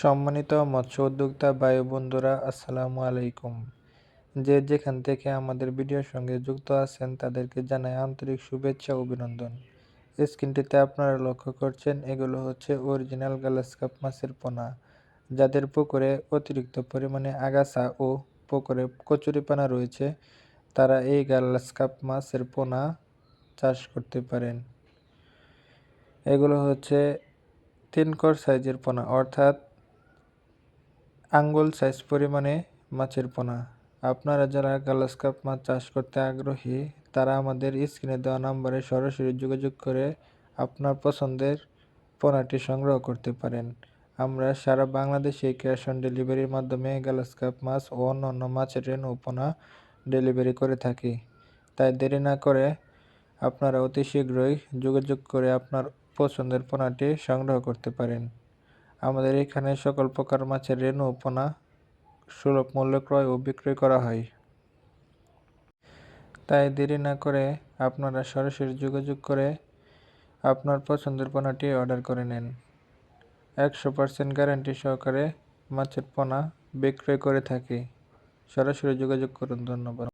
সম্মানিত মৎস্য উদ্যোক্তা ভাই বন্ধুরা, আসসালামু আলাইকুম। যে যেখান থেকে আমাদের ভিডিওর সঙ্গে যুক্ত আছেন, তাদেরকে জানাই আন্তরিক শুভেচ্ছা অভিনন্দন। স্ক্রিনটিতে আপনারা লক্ষ্য করছেন, এগুলো হচ্ছে অরিজিনাল গ্লাস কাপ মাছের পোনা, যাদের পুকুরে অতিরিক্ত পরিমাণে আগাছা ও পুকুরে কচুরিপানা রয়েছে। তারা এই গ্লাস কাপ মাছের পোনা চাষ করতে পারেন। এগুলো হচ্ছে তিন কর সাইজের পোনা, অর্থাৎ আঙ্গুল সাইজ পরিমাণে মাছের পোনা। আপনারা যারা গ্লাস কাপ মাছ চাষ করতে আগ্রহী, তারা আমাদের স্ক্রিনে দেওয়া নম্বরে সরাসরি যোগাযোগ করে আপনার পছন্দের পোনাটি সংগ্রহ করতে পারেন। আমরা সারা বাংলাদেশে ক্যাশ অন ডেলিভারির মাধ্যমে গ্লাস কাপ মাছ ও অন্যান্য মাছের রেণু পোনা ডেলিভারি করে থাকি। তাই দেরি না করে আপনারা অতি শীঘ্রই যোগাযোগ করে আপনার পছন্দের পোনাটি সংগ্রহ করতে পারেন। আমাদের এখানে সকল প্রকার মাছের রেণু, পোনা, সুলভ মূল্যে ক্রয় ও বিক্রয় করা হয়। তাই দেরি না করে আপনারা সরাসরি যোগাযোগ করে আপনার পছন্দের পোনাটি অর্ডার করে নেন। একশো পার্সেন্ট গ্যারান্টি সহকারে মাছের পোনা বিক্রয় করে থাকি। সরাসরি যোগাযোগ করুন, ধন্যবাদ।